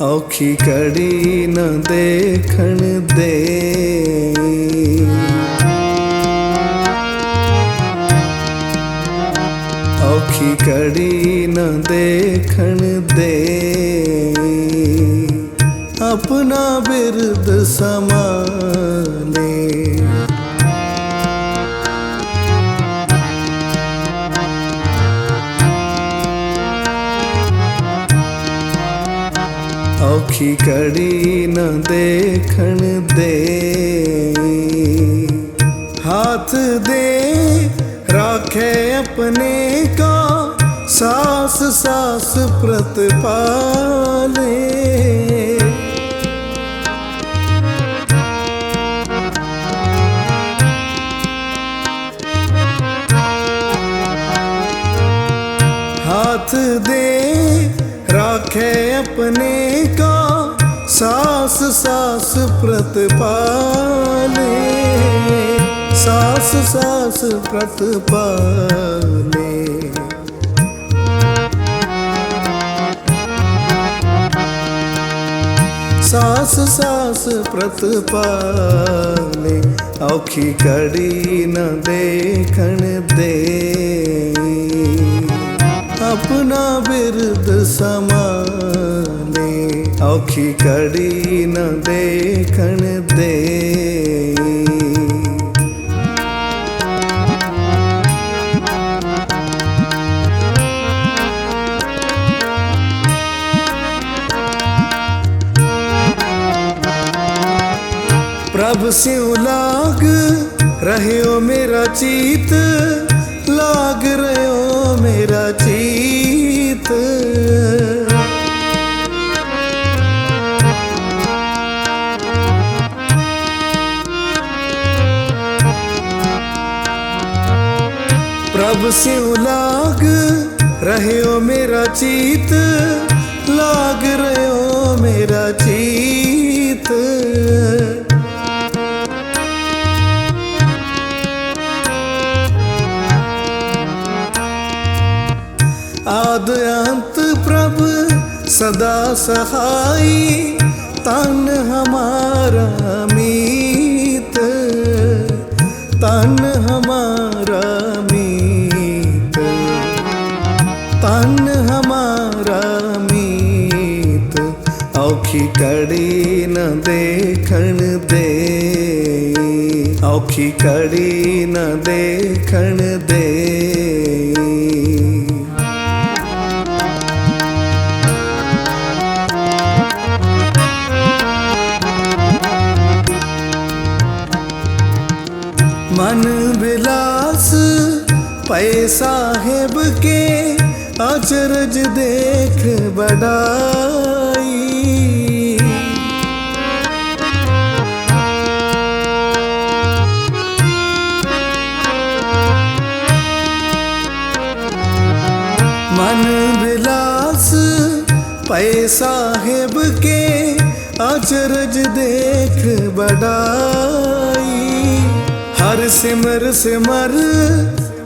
ਔਖੀ ਕੜੀ ਨਾ ਦੇਖਣ ਦੇ। ਔਖੀ ਕੜੀ ਨਾ ਦੇਖਣ ਦੇ। ਆਪਣਾ ਬਿਰਦ ਸਮਾਲੇ ਔਖੀ ਕੜੀ ਨਾ ਦੇਖਣ ਦੇ। ਹੱਥ ਦੇ ਰੱਖੇ ਆਪਣੇ ਕਾ, ਸਾਸ ਸਾਸ ਪ੍ਰਤਪਾਲੇ ਹੱਥ ਦੇ ਰੱਖੇ ਆਪਣੇ ਕਾ ਸਾਸ ਸਾਸ ਪ੍ਰਤਪਾਲੇ। ਸਾਸ ਸਾਸ ਪ੍ਰਤਪਾਲੇ। ਸਾਸ ਸਾਸ ਪ੍ਰਤਪਾਲੇ। ਔਖੀ ਕੜੀ ਨਾ ਦੇਖਣ ਦੇ। ਆਪਣਾ ਬਿਰਦ ਸਮਾ ਔਖੀ ਕੜੀ ਨਾ ਦੇਖਣ ਦੇ। ਪ੍ਰਭ ਸਿਉ ਲਾਗ ਰਹਿਓ ਮੇਰਾ ਚੀਤ, ਲਾਗ ਰਹਿਓ ਮੇਰਾ ਚੀਤ। ਪ੍ਰਭ ਸਿਉ ਲਾਗ ਰਹਿਓ ਮੇਰਾ ਚੀਤ, ਲਾਗ ਰਹਿਓ ਮੇਰਾ ਚੀਤ। ਆਦ ਅੰਤ ਪ੍ਰਭ ਸਦਾ ਸਹਾਈ, ਤਨ ਹਮਾਰਾ ਮੀਤ, ਤਨ ਹਮਾਰਾ ਮੀਤ ਤਨ ਹਮਾਰਾ ਮੀਤ ਔਖੀ ਕੜੀ ਨਾ ਦੇਖਣ ਦੇ ਔਖੀ ਕੜੀ ਨਾ ਦੇਖਣ ਦੇ ਮਨ ਬਿਲਾਸ ਪਏ ਸਾਹਿਬ ਕੇ ਅਚਰਜ ਦੇਖ ਬੜਾਈ ਮਨ ਬਿਲਾਸ ਪੈ ਸਾਹਿਬ ਕੇ ਅਚਰਜ ਦੇਖ ਬੜਾਈ ਹਰ ਸਿਮਰ ਸਿਮਰ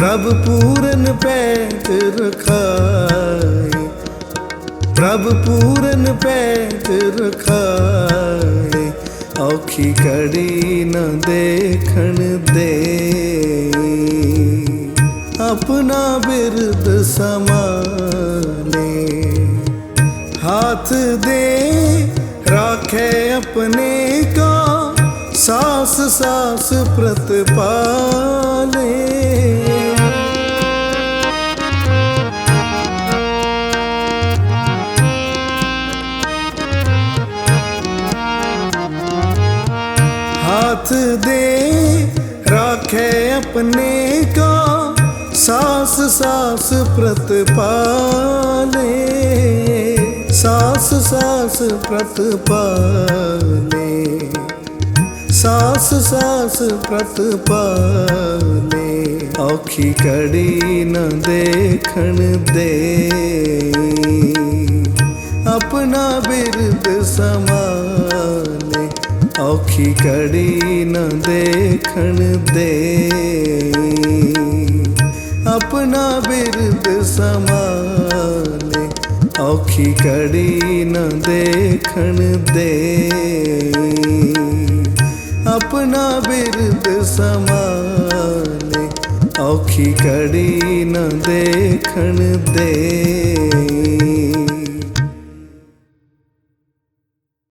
ਪ੍ਰਭ ਪੂਰਨ ਪੈਤ ਰਖਾਏ ਪ੍ਰਭ ਪੂਰਨ ਪੈਤ ਰਖਾਏ ਔਖੀ ਕੜੀ ਨਾ ਦੇਖਣ ਦੇ ਆਪਣਾ ਬਿਰਦ ਸਮਾਲੇ ਹੱਥ ਦੇ ਰੱਖੇ ਆਪਣੇ का सास सास प्रतपाले हाथ दे राखे अपने का सास सास प्रतपाले सास सास प्रतपाले ਸਾਸ ਸਾਸ ਪ੍ਰਤਪਾਲੇ ਔਖੀ ਕੜੀ ਨ ਦੇਖਣ ਦੇ। ਆਪਣਾ ਬਿਰਦ ਸਮਾਲੇ ਔਖੀ ਕੜੀ ਨ ਦੇਖਣ ਦੇ। ਆਪਣਾ ਬਿਰਦ ਸਮਾਲੇ ਔਖੀ ਕੜੀ ਨ ਦੇਖਣ ਦੇ। ਆਪਣਾ ਬਿਰਦ ਸਮਾਲੇ ਔਖੀ ਕੜੀ ਨਾ ਦੇਖਣ ਦੇ।